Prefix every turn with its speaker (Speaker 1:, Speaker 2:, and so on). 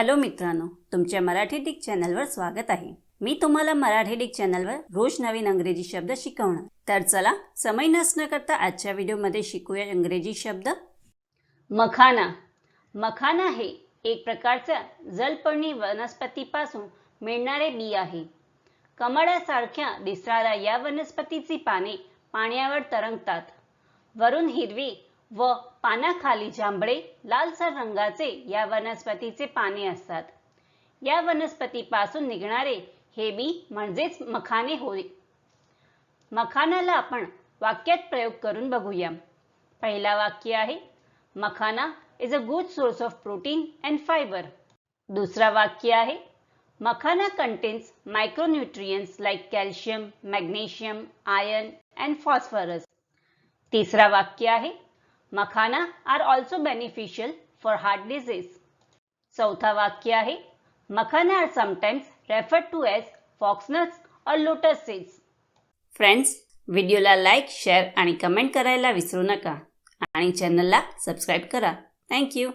Speaker 1: Hello मित्रांनो तुमच्या Marathi Dick चॅनलवर स्वागत आहे. मी तुम्हाला मराठी डिक चॅनलवर रोज नवीन अंग्रेजी शब्द शिकवणार. तर चला समय नसणं करता आजच्या व्हिडिओमध्ये शिकूया इंग्रजी शब्द. मखाना. मखाना हे एक प्रकारचं जलपर्णी वनस्पतीपासून मिळणारे बी आहे. कमळासारख्या दिसणाऱ्या या वनस्पतीची पाने पाण्यावर तरंगतात. वरून हिरवी व पानाखाली जांभळे लालसर रंगाचे या वनस्पतीचे पाने असतात. या वनस्पतीपासून निघणारे हे बी म्हणजेच मखाने होय. मखानाला आपण वाक्यात प्रयोग करून बघूया. पहिला वाक्य आहे makhana is a good source of protein and fibre दुसरा वाक्य आहे makhana contains micronutrients like calcium magnesium iron and phosphorus तिसरा वाक्य आहे makhana are also beneficial for heart disease चौथा वाक्य आहे. Makhana are sometimes refer to as foxnuts और लोटस सीड्स फ्रेंड्स व्हिडिओला लाईक शेअर आणि कमेंट करायला विसरू नका. आणि चॅनलला सबस्क्राईब करा. थँक्यू